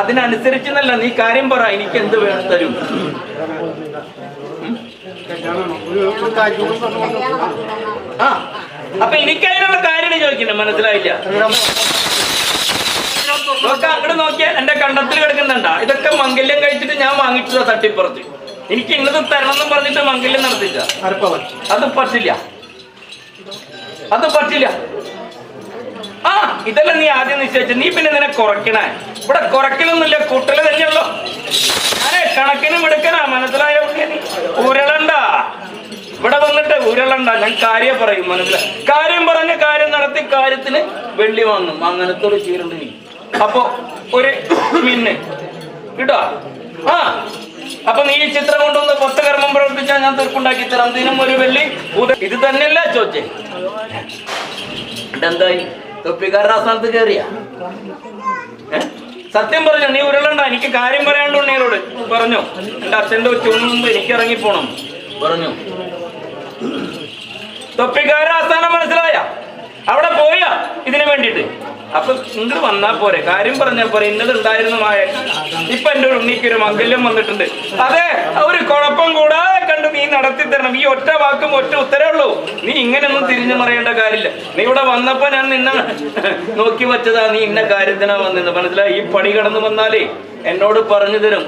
അതിനനുസരിച്ചെന്നല്ല നീ കാര്യം പറ എനിക്ക് എന്ത് വേണം തരും. ആ അപ്പൊ എനിക്ക് അതിനുള്ള കാര്യം ചോദിക്കുന്നു മനസ്സിലായില്ല? നോക്ക അങ്ങോട്ട് നോക്കിയാൽ എന്റെ കണ്ടത്തിൽ കിടക്കുന്നുണ്ടാ. ഇതൊക്കെ മംഗല്യം കഴിച്ചിട്ട് ഞാൻ വാങ്ങിച്ചതാ തട്ടിപ്പുറത്ത്. എനിക്ക് ഇന്നത് തരണം എന്ന് പറഞ്ഞിട്ട് മംഗല്യം നടത്തിച്ച അരപ്പവൻ. അത് പറ്റില്ല. അത് പറ്റില്ല. ആ ഇതല്ല നീ ആദ്യം നിശ്ചയിച്ചു. നീ പിന്നെ നിന്നെ കുറയ്ക്കണേ. ഇവിടെ കുറയ്ക്കലൊന്നുമില്ല കൂട്ടൽ തന്നെയുള്ളൂ. ഞാനേ കണക്കിന് മിടുക്കനാ മനസ്സിലായ? ഉരുളണ്ട. ഇവിടെ വന്നിട്ട് ഉരുളണ്ട. ഞാൻ കാര്യം പറയും മനസ്സിലായി? കാര്യം പറഞ്ഞ കാര്യം നടത്തി കാര്യത്തിന് വെള്ളി വാങ്ങും. അങ്ങനത്തെ ഒരു ചീരുണ്ട് നീ. അപ്പൊ ഒരു മിന്ന് കിട്ടോ ആ. അപ്പൊ നീ ഈ ചിത്രം കൊണ്ടുവന്ന് പൊത്തകർമ്മം പ്രവർത്തിച്ചാൽ ഞാൻ തീർപ്പുണ്ടാക്കി തരാം. ദിനം ഒരു വെള്ളി ഇത് തന്നെയല്ല ചോദിച്ചേ? എന്തായി തൊപ്പിക്കാരൻ ആ സ്ഥാനത്ത് കയറിയ സത്യം പറഞ്ഞു നീ ഉരുളണ്ട. എനിക്ക് കാര്യം പറയാണ്ട് ഉണ്ണിയോട് പറഞ്ഞു. എന്റെ അച്ഛന്റെ ഉച്ചൂണ് എനിക്ക് ഇറങ്ങി പോണം പറഞ്ഞു. തൊപ്പിക്കാരൻ ആസ്ഥാനം മനസ്സിലായ? അവിടെ പോയാ ഇതിനു വേണ്ടിട്ട് അപ്പൊ ഇങ്ങോട്ട് വന്നാ പോരെ. കാര്യം പറഞ്ഞാ പോരെ. ഇന്നത് ഉണ്ടായിരുന്നു മായ ഇപ്പൊ എന്റെ ഉണ്ണിക്ക് ഒരു മംഗല്യം വന്നിട്ടുണ്ട്. അതെ ഒരു കുഴപ്പം കൂടാതെ കണ്ട് നീ നടത്തി തരണം. ഈ ഒറ്റ വാക്കും ഒറ്റ ഉത്തരേ ഉള്ളൂ. നീ ഇങ്ങനെയൊന്നും തിരിഞ്ഞു മറിയേണ്ട കാര്യമില്ല. നീ ഇവിടെ വന്നപ്പോ ഞാൻ നിന്നെ നോക്കി വെച്ചതാ. നീ ഇന്ന കാര്യത്തിനാ വന്നത് മനസ്സിലായി? ഈ പണി കടന്നു വന്നാലേ എന്നോട് പറഞ്ഞു തരും.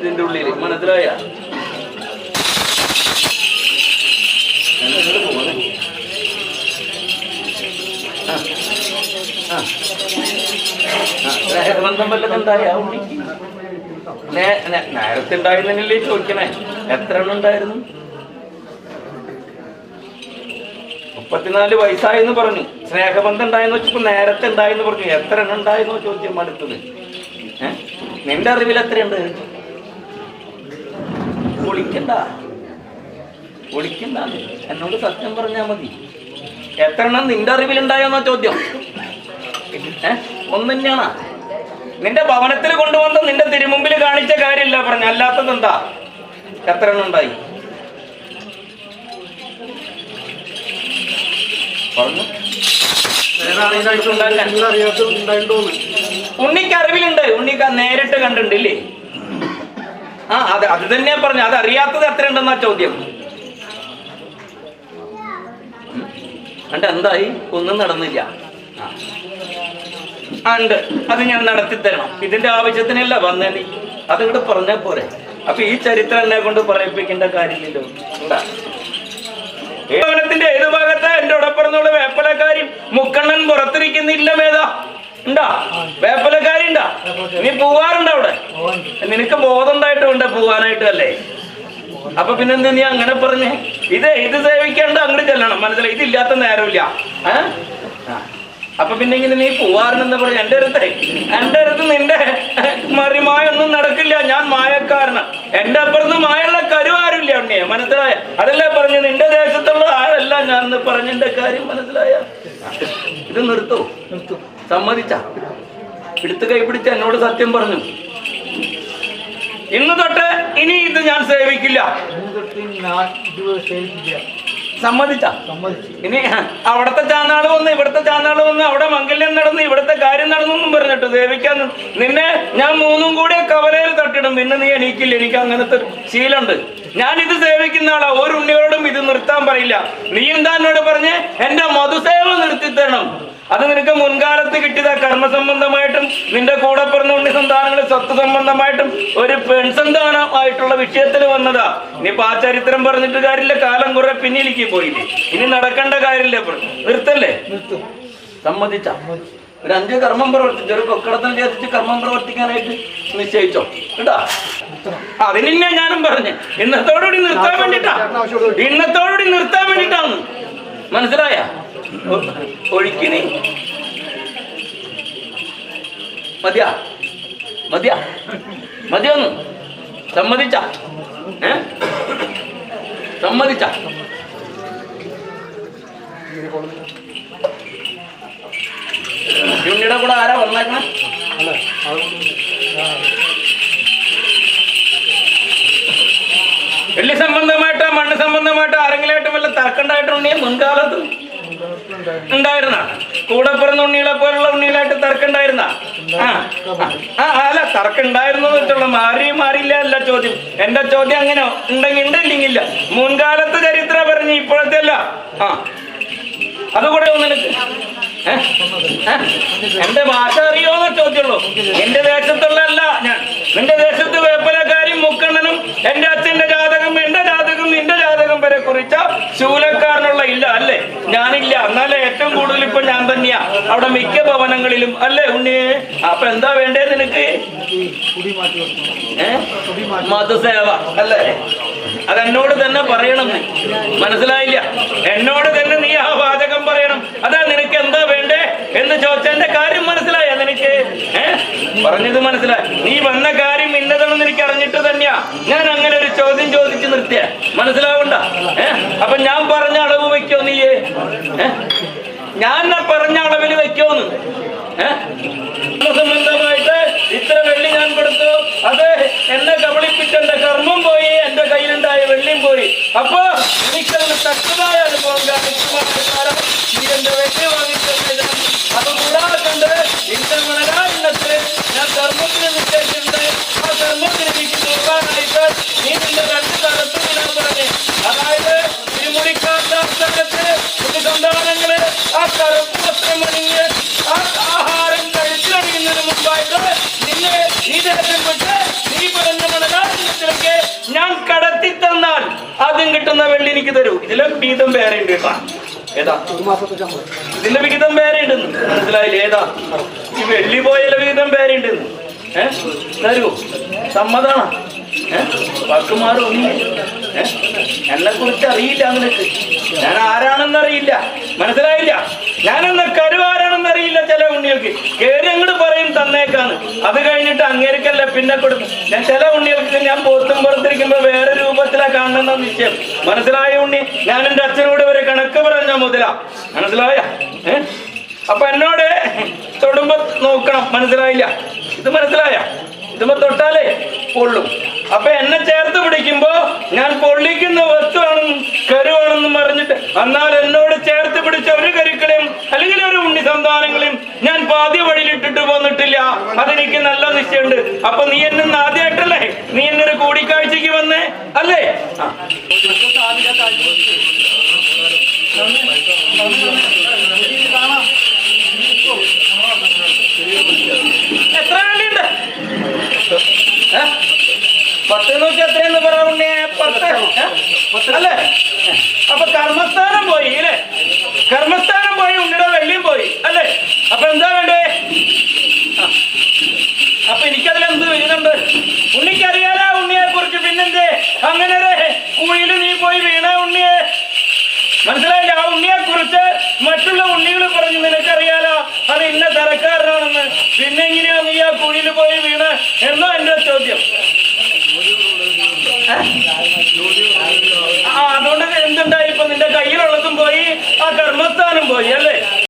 ഇതിന്റെ ഉള്ളിൽ മനസ്സിലായ? ബന്ധം വല്ലതും ഉണ്ടായ ഉണ്ണിക്ക് നേരത്തെ ഉണ്ടായിരുന്നില്ലേ ചോദിക്കണേ. എത്ര എണ്ണം ഉണ്ടായിരുന്നു? മുപ്പത്തിനാല് വയസ്സായെന്ന് പറഞ്ഞു. സ്നേഹബന്ധം ഉണ്ടായെന്ന് വെച്ചപ്പോ നേരത്തെ ഉണ്ടായെന്ന് പറഞ്ഞു. എത്ര എണ്ണം ഉണ്ടായെന്നോ ചോദ്യം അടുത്തത്? നിന്റെ അറിവിൽ എത്രയുണ്ട്? ഒളിക്കണ്ട. ഒളിക്കണ്ട. എന്നോട് സത്യം പറഞ്ഞാ മതി. എത്ര എണ്ണം നിന്റെ അറിവിലുണ്ടായെന്നോ ചോദ്യം? ഏഹ് നിന്റെ ഭവനത്തിൽ കൊണ്ടുവന്ന നിന്റെ തിരുമുമ്പിൽ കാണിച്ച കാര്യമില്ല പറഞ്ഞു. അല്ലാത്തത് എന്താ? എത്ര ഉണ്ടായി? പറഞ്ഞു. വേറെ ആരെങ്കിലും ഉണ്ടാക്കാൻ. നിങ്ങൾ അറിയാത്ത ഉണ്ടായിട്ടോന്ന് ഉണ്ണിക്ക് അറിവിലുണ്ട്. ഉണ്ണിക്ക് നേരിട്ട് കണ്ടിട്ടില്ലേ? ആ അത് അത് തന്നെയാ പറഞ്ഞു അത് അറിയാത്തത് എത്ര ഉണ്ടെന്നാ ചോദ്യം എന്നിട്ട് എന്തായി? ഒന്നും നടന്നില്ല. ആ. ഉണ്ട്. അത് ഞാൻ നടത്തി തരണം ഇതിന്റെ ആവശ്യത്തിനല്ല വന്നേ നീ അതങ്ങോട്ട് പറഞ്ഞാൽ പോരെ. അപ്പൊ ഈ ചരിത്രം എന്നെ കൊണ്ട് പറയിപ്പിക്കേണ്ട കാര്യമില്ലല്ലോ ഉണ്ടാ? ഭവനത്തിന്റെ ഏത് ഭാഗത്താ? എന്റെ ഉടപ്പറന്നുള്ള വേപ്പലക്കാരി മുക്കണ്ണൻ പുറത്തിരിക്കുന്നില്ല മേധാ ഉണ്ടാ? വേപ്പലക്കാരി ഉണ്ടാ? നീ പോവാറുണ്ടോ അവിടെ? നിനക്ക് ബോധം ഉണ്ടായിട്ടുണ്ട് പോവാനായിട്ട് അല്ലേ? അപ്പൊ പിന്നെന്ത് നീ അങ്ങനെ പറഞ്ഞേ? ഇത് ഇത് സേവിക്കാണ്ട് അങ്ങോട്ട് ചെല്ലണം. മനസ്സിലായി? ഇതില്ലാത്ത നേരമില്ല. ഏ? അപ്പൊ പിന്നെ ഇങ്ങനെ നീ പോവാറുണ്ടെന്ന് പറഞ്ഞു എന്റെ അടുത്ത് എന്റെ അടുത്ത് നിന്റെ മറിമായൊന്നും നടക്കില്ല. ഞാൻ മായക്കാരന. എന്റെ അപ്പുറത്ത് മായുള്ള കരുവാരില്ല ഉണ്ണിയെ. മനസ്സിലായ? അതല്ലേ പറഞ്ഞു നിന്റെ ദേശത്തുള്ള ആളല്ല ഞാൻ എന്ന് പറഞ്ഞതിന്റെ കാര്യം മനസ്സിലായ? ഇത് നിർത്തു. സമ്മതിച്ച. എടുത്ത് കൈ പിടിച്ച് എന്നോട് സത്യം പറഞ്ഞു. ഇന്ന് തൊട്ട് ഇനി ഇത് ഞാൻ സേവിക്കില്ല. ഞാൻ ഇതുവരെ സേവിക്കില്ല. സമ്മതിച്ച. ഇനി അവിടത്തെ ചാന്നാൾ വന്ന് ഇവിടുത്തെ ചാന്നാൾ വന്ന് അവിടെ മംഗല്യം നടന്ന് ഇവിടുത്തെ കാര്യം നടന്നൊന്നും പറഞ്ഞിട്ട് ദേവിക്കാൻ നിന്നെ ഞാൻ മൂന്നും കൂടെ കവലയിൽ തട്ടിടും. പിന്നെ നീ എണീക്കില്ല. എനിക്ക് അങ്ങനത്തെ ശീലമുണ്ട്. ഞാൻ ഇത് സേവിക്കുന്ന ആളാ. ഒരു ഉണ്ണിയോടും ഇത് നിർത്താൻ പറയില്ല. നീ എന്താ എന്നോട് പറഞ്ഞ്? എന്റെ മധുസേവ നിർത്തി തരണം അത് നിനക്ക് മുൻകാലത്ത് കിട്ടിയതാ കർമ്മസംബന്ധമായിട്ടും നിന്റെ കൂടെ പിറന്നുണ്ണി സന്താനങ്ങൾ സ്വത്ത് സംബന്ധമായിട്ടും ഒരു പെൺസന്താനമായിട്ടുള്ള വിഷയത്തിൽ വന്നതാ. ഇനിയിപ്പോ ആ ചരിത്രം പറഞ്ഞിട്ട് കാര്യമില്ല കാലം കുറെ പിന്നിലേക്ക് പോയില്ലേ? ഇനി നടക്കേണ്ട കാര്യമില്ല. നിർത്തല്ലേ? നിർത്തും. സമ്മതിച്ച. ഒരു അഞ്ച് കർമ്മം പ്രവർത്തിച്ചു ഒരു കൊക്കടത്തിൽ ചേർത്തിച്ച് കർമ്മം പ്രവർത്തിക്കാനായിട്ട് നിശ്ചയിച്ചോ? കേട്ടാ? അതിനെ ഞാനും പറഞ്ഞു. ഇന്നത്തോടുകൂടി നിർത്താൻ വേണ്ടിട്ടാ. ഇന്നത്തോടുകൂടി നിർത്താൻ വേണ്ടിട്ടാണ് മനസ്സിലായ? ഒഴുക്കിനി. മതിയ? മതിയ? മതിയൊന്ന്? സമ്മതിച്ച? ഏ? സമ്മതിച്ച? ഉണ്ണിയുടെ കൂടെ ആരാ വന്നേക്കണേ? വെള്ളി സംബന്ധമായിട്ടോ മണ്ണ് സംബന്ധമായിട്ടോ ആരെങ്കിലായിട്ട് വല്ല തർക്കണ്ടായിട്ടുണ്ടെങ്കിൽ മുൻകാലത്ത് ഉണ്ടായിരുന്നു. കൂടെ പിറന്ന ഉണ്ണികളെ പോലുള്ള ഉണ്ണികളായിട്ട് തർക്കുണ്ടായിരുന്ന ആ അല്ല തർക്കുണ്ടായിരുന്നു വെച്ചുള്ള മാറി മാറിയില്ല അല്ല ചോദ്യം. എന്റെ ചോദ്യം അങ്ങനെ ഉണ്ടെങ്കിൽ ഉണ്ട് ഇല്ലെങ്കിൽ ഇല്ല. മുൻകാലത്ത് ചരിത്ര പറഞ്ഞു ഇപ്പോഴത്തെ അല്ല. ആ. അതുകൂടെ ഒന്ന്? എന്റെ ഭാഷ അറിയോന്ന ചോദ്യമുള്ളൂ. എന്റെ ദേശത്തുള്ള അല്ല ഞാൻ. നിന്റെ ദേശത്ത് വേപ്പലക്കാരും മുക്കണ്ണനും എന്റെ അച്ഛന്റെ ജാതകം എന്റെ ജാതകം നിന്റെ ജാതകം വരെ കുറിച്ച അല്ലേ ഞാനില്ല. എന്നാലേ ഏറ്റവും കൂടുതൽ ഇപ്പൊ ഞാൻ തന്നെയാ. അവിടെ മിക്ക ഭവനങ്ങളിലും അല്ലേ ഉണ്ണി? അപ്പൊ എന്താ വേണ്ടേ നിനക്ക്? മതസേവ അല്ലേ? അതെന്നോട് തന്നെ പറയണം മനസ്സിലായില്ല? എന്നോട് തന്നെ നീ ആ വാചകം പറയണം. അതാ നിനക്ക് എന്താ വേണ്ടേ എന്ന് ചോദിച്ചതിന്റെ കാര്യം മനസ്സിലായ നിനക്ക്? പറഞ്ഞത് മനസ്സിലായി. നീ വന്ന കാര്യം ഇന്നതാണെന്ന് എനിക്ക് അറിഞ്ഞിട്ട് തന്നെയാ. ഞാൻ അങ്ങനെ ഒരു ചോദ്യം ചോദിച്ചു നിർത്തിയ. മനസ്സിലാവണ്ട? ഏഹ് അപ്പൊ ഞാൻ പറഞ്ഞ അളവ് ഞാൻ പറഞ്ഞ അളവിൽ വെക്കോന്ന് സംബന്ധമായിട്ട് ഇത്ര വെള്ളി ഞാൻ കൊടുത്തു. അത് തന്നാൽ ആദ്യം കിട്ടുന്ന വെള്ളി എനിക്ക് തരൂ. ഇതിലെ വീതം വേറെ ഉണ്ട് കേട്ടോ. ഏതാ? ഇതിന്റെ വിഹിതം വേറെ ഉണ്ടെന്ന് മനസ്സിലായില്ലേ? ഏതാ? ഈ വെള്ളി പോയാലെ വിഹിതം വേറെ ഉണ്ടെന്ന് ഏ? തരൂ. സമ്മതാണ്. പക്കുമാർ എന്നെ കുറിച്ച് അറിയില്ല ഞാൻ ആരാണെന്ന് അറിയില്ല. മനസ്സിലായില്ല? ഞാനെന്ന കരുവാരാണെന്ന് അറിയില്ല ചില ഉണ്ണികൾക്ക്. കയറി അങ്ങോട്ട് പറയും തന്നേക്കാണ് അത് കഴിഞ്ഞിട്ട് അങ്ങേരിക്കല്ല പിന്നെ കൊടുക്കും. ഞാൻ ചില ഉണ്ണികൾക്ക് ഞാൻ പുറത്തും പുറത്തിരിക്കുമ്പോ വേറെ രൂപത്തിലാ കാണുന്ന നിശ്ചയം. മനസ്സിലായ ഉണ്ണി? ഞാൻ എന്റെ അച്ഛനോട് ഒരു കണക്ക് പറഞ്ഞ മുതലാ. മനസ്സിലായ? അപ്പൊ എന്നോട് തൊടുമ്പോ നോക്കണം. മനസ്സിലായില്ല? ഇത് മനസ്സിലായ? ഇതുമ്പോ തൊട്ടാലേ പൊള്ളും. അപ്പൊ എന്നെ ചേർത്ത് പിടിക്കുമ്പോ ഞാൻ പൊള്ളിക്കുന്ന വസ്തുവാണെന്നും കരുവാണെന്നും പറഞ്ഞിട്ട് എന്നാൽ എന്നോട് ചേർത്ത് പിടിച്ച ഒരു അല്ലെങ്കിൽ ഒരു ഉണ്ണി സന്താനങ്ങളെയും ഞാൻ പാതി വഴിയിലിട്ടിട്ട് പോന്നിട്ടില്ല അതെനിക്ക് നല്ല നിശ്ചയമുണ്ട്. അപ്പൊ നീ എന്നെ ആദ്യമായിട്ടല്ലേ? നീ എന്നൊരു ഒരു കൂടിക്കാഴ്ചക്ക് വന്നേ? അല്ലേ? അല്ലേ? അപ്പൊ കർമ്മസ്ഥാനം പോയി അല്ലേ? കർമ്മസ്ഥാനം പോയി ഉണ്ണിയുടെ വെള്ളിയും പോയി അല്ലേ അപ്പൊ എന്താ വേണ്ടേ ആ. അപ്പൊ എനിക്കതിൽ എന്ത് വിഹിതമുണ്ട് ഉണ്ണിക്കറിയാലോ ഉണ്ണിയെ കുറിച്ച് പിന്നെന്തേ അങ്ങനെ ഒരു കുഴിയിൽ നീ പോയി വീണ ഉണ്ണിയെ. മനസ്സിലായില്ല? ആ ഉണ്ണിയെ കുറിച്ച് മറ്റുള്ള ഉണ്ണികൾ പറഞ്ഞു നിനക്കറിയാലോ അത് ഇന്ന തരക്കാരനാണെന്ന്. പിന്നെ എങ്ങനെയാ നീ ആ കുഴിയിൽ പോയി വീണ? എന്നോ എന്റെ ചോദ്യം? ആ അതുകൊണ്ട് എന്തുണ്ടായി? ഇപ്പൊ നിന്റെ കയ്യിലുള്ളതും പോയി ആ കർമ്മസ്ഥാനം പോയി അല്ലേ?